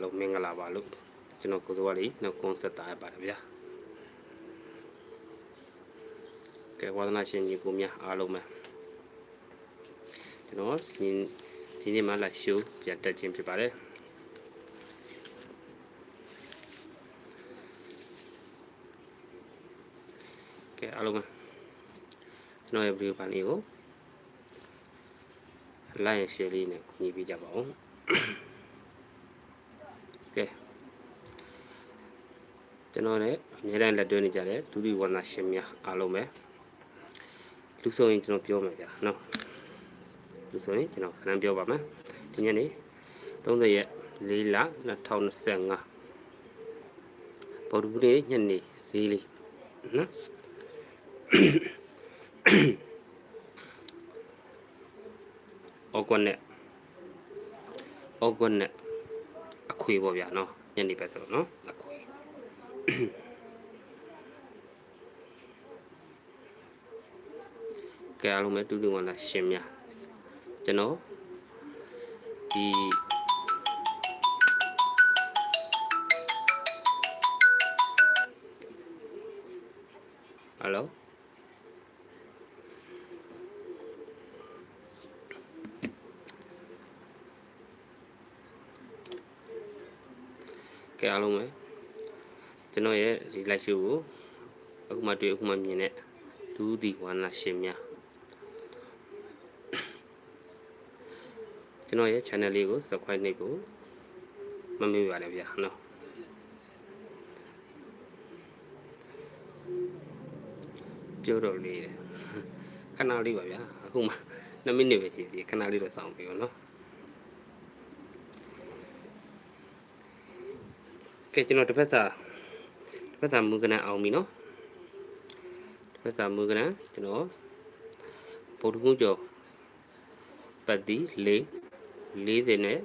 လုံးမင်္ဂလာပါလို့ကျွန်တော်ကိုစိုးရလေးနှုတ်ကွန်းဆက်တာရပါတယ်ဗျာကဲဝါသနာရှင်ညီကိုများအားလုံးပဲကျွန်တော်ဒီဒီနေ့မှလာရှိုးပြတက်ခြင်းဖြစ်ပါတယ်ကဲအားလုံးပဲကျွန်တော်ရဲ့ဗီဒီယိုဖိုင်လေးကို like and share လေးနဲ့ညီပေးကြပါဦးကဲ ကျွန်တော်လည်းအများတိုင်းလက်တွဲနေကြတယ်ဒုတိဝနာရှင်များအားလုံးပဲလူဆိုရင်ကျွန်တော်ပြောမယ်ဗျာနော်လူဆိုရင်ကျွန်တော်ခဏပြောပါမယ်ဒီညနေ30ရက်4လ2025ပေါ်တူလေးညနေဈေးလေးနော်ဩကွက်နဲ့ဩကွက်နဲ့အခွေပေါ့ဗျာနော်ညနေပဲဆိုတော့နော်အခွေ ကဲအားလုံးပဲတူတူဝါလာရှင်များကျွန်တော်ဒီဟယ်လိုကဲအားလုံးပဲ ကျွန်တော်ရဲ့ဒီ live show ကိုအခုမှတွေ့အခုမှမြင်တဲ့ဒူးဒီဝါနာရှင်များကျွန်တော်ရဲ့ channel လေးကို subscribe နှိပ်ဖို့မမေ့ပါနဲ့ဗျာနော်ပြောတော့လေးတယ်ခဏလေးပါဗျာအခုမှ2မိနစ်ပဲရှိသေးတယ်ခဏလေးတော့စောင့်ပြီးတော့နော်ကဲကျွန်တော်တစ်ဖက်စာတစ် ဖက်စာမူကနအောင်ပြီနော်တစ်ဖက်စာမူကနကျွန်တော်ဗုဒ္ဓဂုကျော်ပတ်တိ4 40နဲ့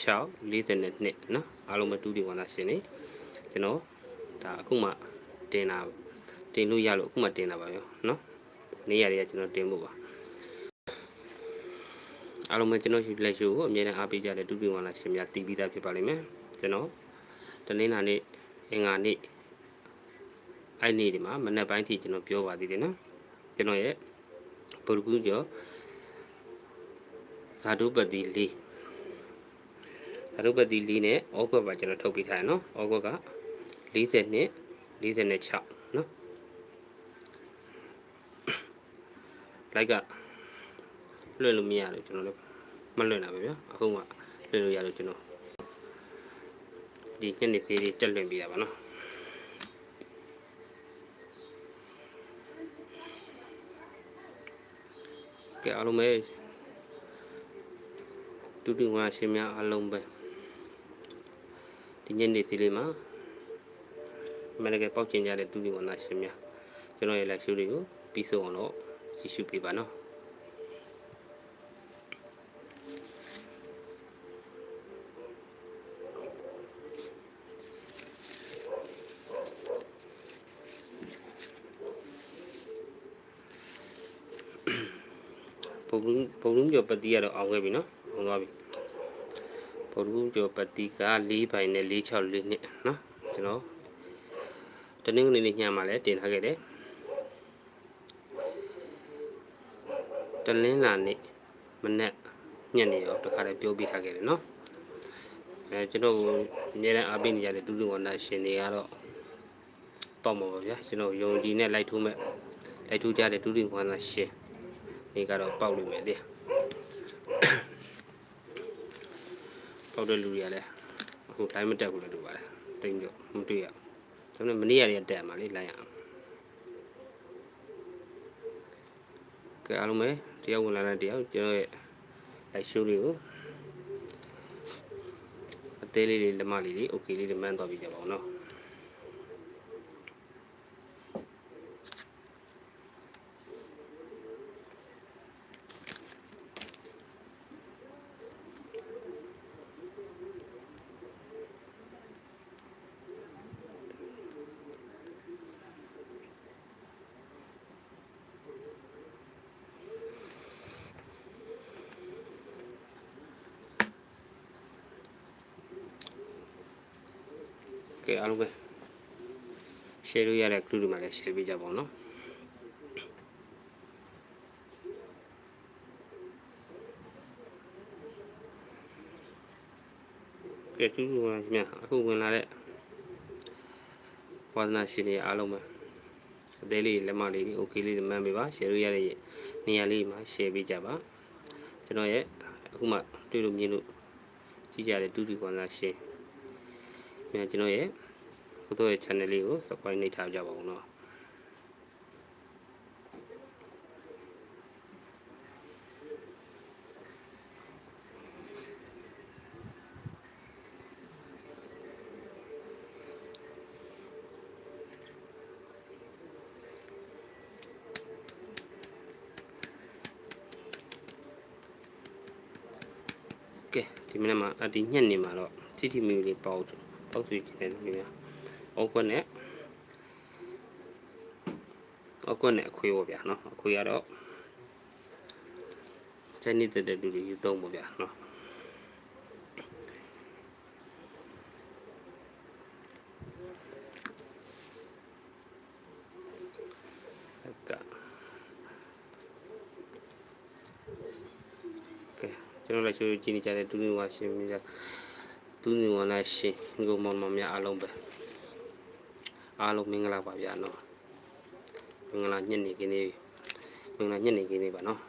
6 40နဲ့2နော်အားလုံးမတူဒီဝါလာရှင်နေကျွန်တော်ဒါအခုမှတင်တာတင်လို့ရလို့အခုမှတင်တာပါရောနော်နေရတွေကကျွန်တော်တင်ဖို့ပါအားလုံးပဲကျွန်တော်ရှိလက်ရှိကိုအမြဲတမ်းအားပေးကြတဲ့ဒုတိယဝါလာရှင်များတည်ပြီးသားဖြစ်ပါလိမ့်မယ်ကျွန်တော်တနင်္လာနေ့အင်္ဂါနေ့ အဲ့နေ့ဒီမှာမနက်ပိုင်းထိကျွန်တော်ပြောပါသေးတယ်နော်ကျွန်တော်ရဲ့ဗုဒ္ဓဂုကျော်ဇာတုပတိ၄ဇာတုပတိ၄နဲ့ဩဂတ်ပါကျွန်တော်ထုတ်ပေးထားရနော်ဩဂတ်က40နှစ်46နော်လိုက်ကလွှင့်လို့မရလို့ကျွန်တော်လည်းမလွှင့်တာပဲဗျာအခုမှလွှင့်လို့ရလို့ကျွန်တော်ဒီညနေစေးလေးတက်လွင်ပြတာပါနော် ကဲအားလုံးပဲတူတူငါရှင်များအားလုံးပဲဒီညနေစေးလေးမှာမနက်ကပေါက်ချင်ကြတဲ့တူတူငါရှင်များကျွန်တော်ရဲ့ live show တွေကိုပြီးဆုံးအောင်တော့ကြည့်ရှုပေးပါနော် ပုံလုံးပုံလုံးကျော်ပတိကတော့အောင်ခဲ့ပြီနော်အောင်သွားပြီပုံလုံးကျော်ပတိက၄ပိုင်နဲ့၄6၄နှစ်နော်ကျွန်တော်တနင်္ဂနွေနေ့ညမှာလည်းတင်ထားခဲ့တယ်တလင်းလာနေ့မနေ့ညနေရောတခါလည်းပြောပြထားခဲ့တယ်နော်အဲကျွန်တော်အများနဲ့အားပေးနေကြတဲ့ဒုလူဝန္ဒရှင်တွေကတော့ပေါ့မှာပါဗျာကျွန်တော်ယုံကြည်နဲ့လိုက်ထိုးမဲ့လိုက်ထိုးကြတဲ့ဒုလူဝန္ဒရှင် နေ့ကတော့ပေါက်လိမ့်မယ်လေပေါက်တဲ့လူတွေကလည်းအခု line မတက်ဘူးလို့တို့ပါလေတိတ်ပြီးတော့မတွေ့ရဒါပေမဲ့မနေ့ရက်ရက်တက်မှာလေ line ရအောင်ကဲအားလုံးပဲတရားဝင်လာတဲ့တရားကျွန်တော်ရဲ့ live show လေးကိုအသေးလေးလေးလက်မလေးလေး okay လေးတွေမှန်းသွားပြီးကြပါဦးနော် ကဲအားလုံးပဲ share လို့ရတဲ့ group တွေမှာလည်း share ပေးကြပါဦးနော်ကဲကျူးကျူးဝင်မြအခုဝင်လာတဲ့ဝါသနာရှင်တွေအားလုံးပဲအသေးလေးလက်မလေးတွေ okay လေးတွေမှန်းပေးပါ share လို့ရတဲ့နေရာလေးမှာ share ပေးကြပါကျွန်တော်ရဲ့အခုမှတွေ့လို့မြင်လို့ကြည့်ကြတဲ့တူတူဝါသနာရှင် မြန်ကျွန်တော်ရဲ့ကိုတို့ရဲ့ channel လေးကို subscribe နှိပ်ထားကြပါဦးနော်ကဲဒီမနေ့မှာအဒီညက်နေမှာတော့တီတီမီလေးပေါက် ပေါက်စီကျတဲ့လူတွေများအောက်ကွက်နဲ့အောက်ကွက်နဲ့အခွေပေါ့ဗျာနော်အခွေကတော့ချိုင်းနေတဲ့လူတွေယူသုံးပေါ့ဗျာနော်ကဲကျွန်တော်လည်းချိုးကြည့်နေကြတဲ့တူတူဝါရှင်မြတ် တူတူဝါလာရှင်ကိုမမများအားလုံးပဲအားလုံးမင်္ဂလာပါဗျာနော်မင်္ဂလာညနေခင်းလေးမင်္ဂလာညနေခင်းလေးပါနော်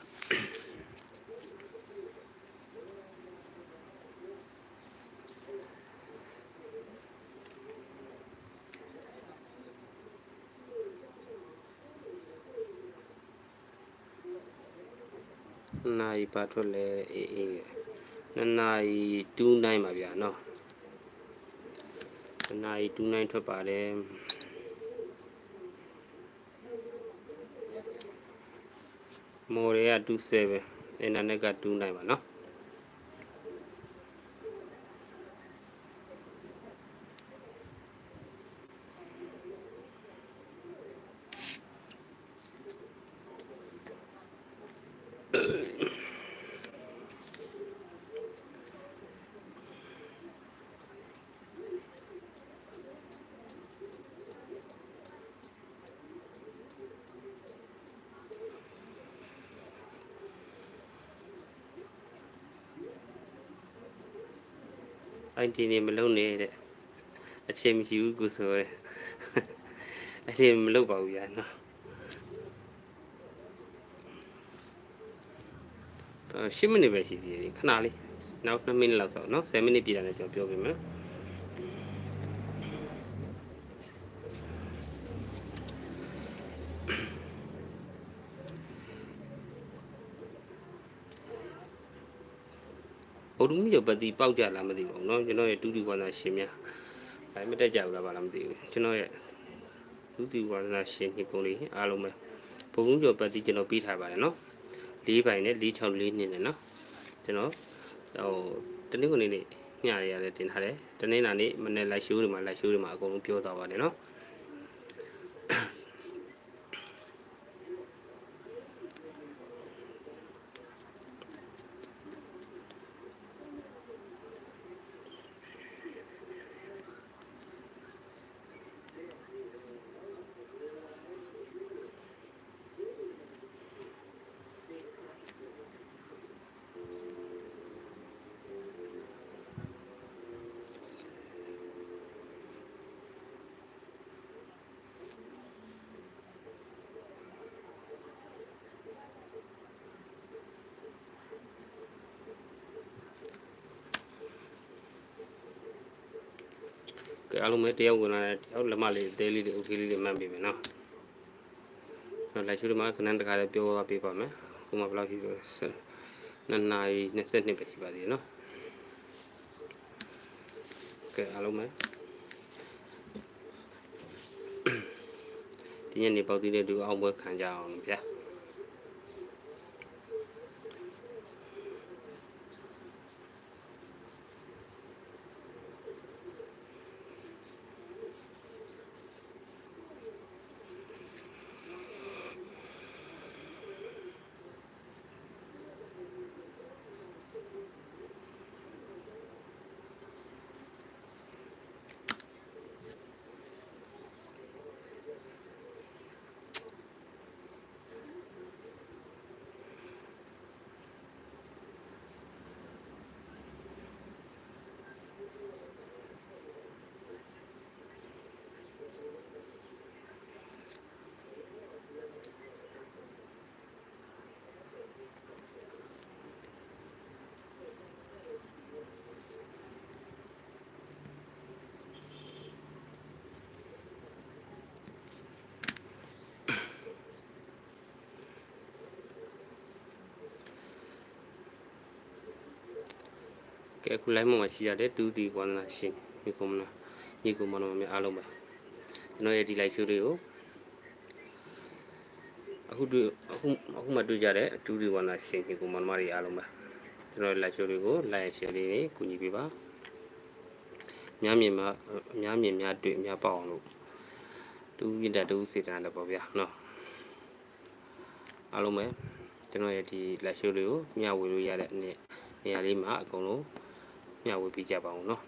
နိုင်ပါထွက်လဲအေးအေး နှစ်နာရီ29ပါဗျာနော်နှစ်နာရီ29ထွက်ပါတယ်မော်တွေက27အင်တာနက်က29ပါနော် အိုင်တီနေမလုံးနဲ့တဲ့အချိန်မရှိဘူးကိုဆိုရဲအဲ့ဒီမလုပ်ပါဘူးဗျာနော်10မိနစ်ပဲရှိသေးတယ်ခဏလေးနောက်2မိနစ်လောက်စောင့်နော်10မိနစ်ပြည့်တာလည်းကျွန်တော်ပြောပြမယ်နော် ဗုဒ္ဓမြတ်ပတိပေါက်ကြလားမသိပါဘူးเนาะကျွန်တော်ရဲ့တူတူဝါဒနာရှင်များအဲမတက်ကြဘူးလားပါလားမသိဘူးကျွန်တော်ရဲ့တူတူဝါဒနာရှင်ညီကုန်းလေးအားလုံးပဲဘုံကျော်ပတိကျွန်တော်ပြီးထားပါတယ်เนาะ၄ပိုင်နဲ့၄6၄နှစ်နဲ့เนาะကျွန်တော်ဟိုတနင်္ဂနွေနေ့ညရရတယ်တင်ထားတယ်တနင်္လာနေ့မနေ့လိုက်ရှိုးတွေမှာလိုက်ရှိုးတွေမှာအကုန်လုံးပြောသွားပါတယ်เนาะ အားလုံးပဲတယောက်ဝင်လာတဲ့တယောက်လက်မလေးတဲလေးတွေအုပ်ကြီးလေးတွေမှတ်ပေးမယ်နော်ဆိုတော့လက်ရှိဒီမှာခဏတခါလေးပြောသွားပေးပါမယ်ဟိုမှာဘယ်လောက်ရှိလို့နှစ်နာရီ22ပဲရှိပါသေးတယ်နော်ကဲအားလုံးပဲဒီညနေပေါက်သေးတဲ့သူအောင်ပွဲခံကြအောင်ဗျာ အခု live မှာရှိရတဲ့တူတီဝန္ဒနာရှင်ညီကောင်မလားညီကောင်မတော်များအားလုံးပဲကျွန်တော်ရဲ့ဒီ live show လေးကိုအခုတွေ့အခုအခုမှတွေ့ကြတဲ့တူတီဝန္ဒနာရှင်ညီကောင်မတော်တွေအားလုံးပဲကျွန်တော်ရဲ့ live show လေးကို like share လေးနဲ့ကူညီပေးပါများမြင်မှာအများမြင်များတွေ့အများပေါက်အောင်လို့တူမြင့်တဲ့တူစေတနာလည်းပေါ့ဗျာနော်အားလုံးပဲကျွန်တော်ရဲ့ဒီ live show လေးကိုမျှဝေလို့ရတဲ့အနေနေရာလေးမှာအကုန်လုံးမျှ ဝေပေးကြပါအောင်နော်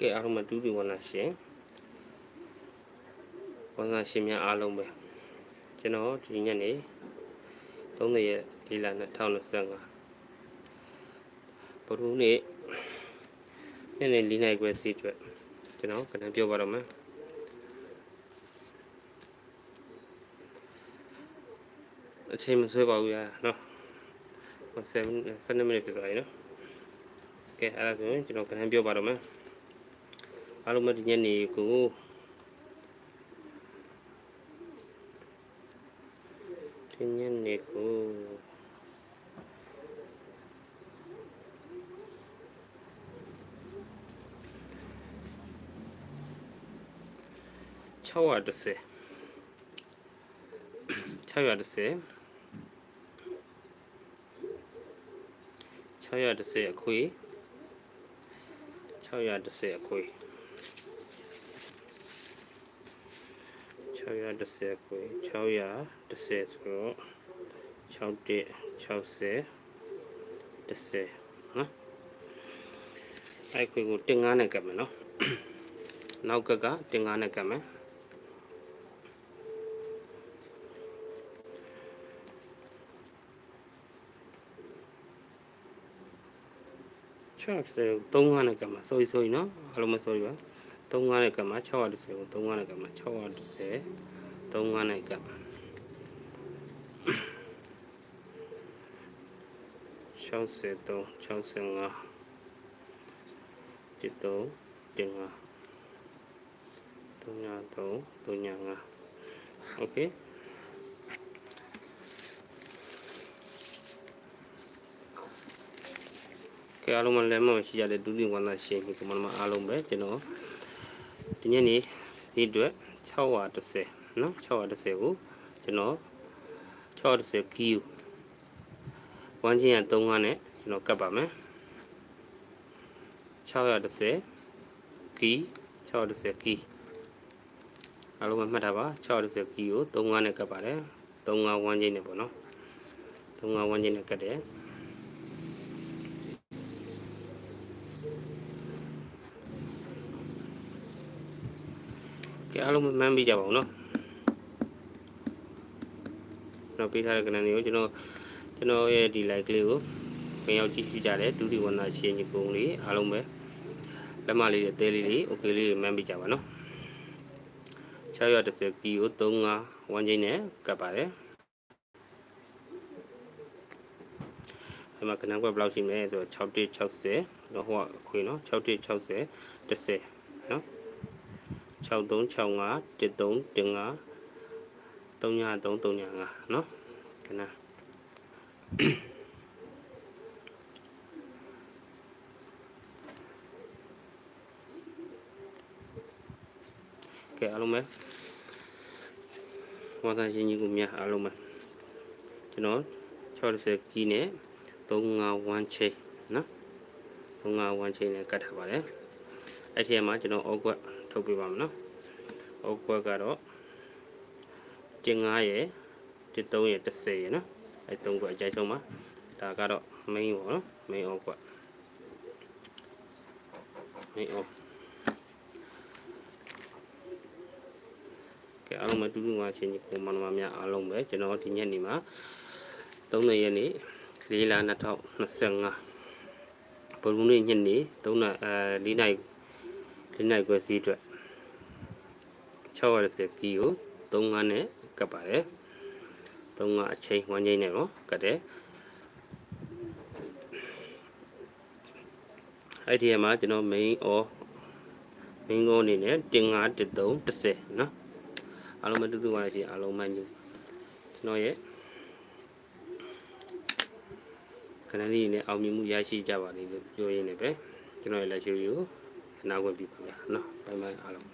ကဲအားလုံးမတူတူဝနာရှင်ဝနာရှင်များအားလုံးပဲကျွန်တော်ဒီညနေ3ရက်ဒီလ2025ဘုရုနေ့ညနေ4နာရီခွဲစီအတွက်ကျွန်တော်ကနပြောပါတော့မယ်အချိန်မဆွဲပါဘူးရနော်7 7မိနစ်ပြသွားပြီနော်ကဲအဲ့ဒါဆိုရင်ကျွန်တော်ကနပြောပါတော့မယ် အားလုံးမဒီညနေကိုဒီညနေကို630 630 630အခွေ630အခွေ 630ခွေ630ဆိုတော့61 60 10နော်အဲ့ခွေကိုတင်9နဲ့ကပ်မယ်နော်နောက်ကကတင်9နဲ့ကပ်မယ်630 3နဲ့ကပ်မှာ sorry sorry နော်အားလုံးမ sorry ပါ 35နဲ့ကပ်မှာ630ကို35နဲ့ကပ်မှာ630 35နဲ့ကပ်63 65 13 15 33 35 okay ကဲအားလုံးမလဲမရှိရတဲ့ဒုတိယဝန်သားရှင်ဒီကမ္ဘာမှာအားလုံးပဲကျွန်တော် ဒီညနေစီးအတွက်630နော်630ကိုကျွန်တော်630 key ဝမ်းချင်းရ3ခန်းနဲ့ကျွန်တော်ကတ်ပါမယ်630 key 630 key အားလုံးမှတ်ထားပါ630 key ကို3ခန်းနဲ့ကတ်ပါတယ်3ခန်းဝမ်းချင်းနဲ့ပေါ့နော်3ခန်းဝမ်းချင်းနဲ့ကတ်တယ် ကဲအားလုံးမှန်းပြီးကြပါဦးနော်ကျွန်တော်ပေးထားတဲ့ကဏ္ဍတွေကိုကျွန်တော်ကျွန်တော်ရဲ့ဒီ like ကလေးကိုပြန်ရောက်ကြည့်ကြတယ်ဒုတိယဝနာရှင်ကြီးပုံလေးအားလုံးပဲလက်မလေးတွေအသေးလေးတွေ okay လေးတွေမှန်းပြီးကြပါနော်630ကီကို35ဝန်းကျင်းနဲ့ကပ်ပါတယ်အဲ့မှာကဏ္ဍကွက်ဘယ်လောက်ရှိမလဲဆိုတော့6160တော့ဟိုကခွေနော်6160 10နော် 6365 1315 3335နော်ခဏကဲအားလုံးပဲဝါသရှင်ကြီးကိုမြတ်အားလုံးပဲကျွန်တော်60ကီးနဲ့351ချိန်နော်351ချိန်နဲ့ကတ်ထားပါတယ်အဲ့ဒီမှာကျွန်တော်အောက်ကွက် ထုတ်ပေးပါမယ်နော်အောက်ကွက်ကတော့တင်9ရယ်တင်3ရယ်10ရယ်နော်အဲ3ကွက်အကြိုက်ဆုံးပါဒါကတော့ main ပေါ့နော် main အောက်ကွက် main off ကဲအားလုံးပဲတူတူငါချင်းကြီးကိုမနမများအားလုံးပဲကျွန်တော်ဒီညနေမှာ3ရက်နေ့4လ2025ဘုရုံနေ့ညနေ3နာအဲ4နိုင်4နိုင်ခွဲစီးအတွက် 610ကီကို3ငါးနဲ့ကတ်ပါတယ်3ငါးအချိန်1ချိန်နဲ့ပေါ့ကတ်တယ်အဲ့ဒီမှာကျွန်တော် main or main ကိုအနေနဲ့1513 30နော်အားလုံးမတူတူပါလိမ့်ရှင်အားလုံးမှန်ယူကျွန်တော်ရဲ့ခဏလေးနဲ့အောင်မြင်မှုရရှိကြပါလိမ့်လို့ပြောရင်းနဲ့ပဲကျွန်တော်ရဲ့လက်ရှိကိုနားဝင်ပြပါဗျာနော်ဘိုင်ဘိုင်အားလုံး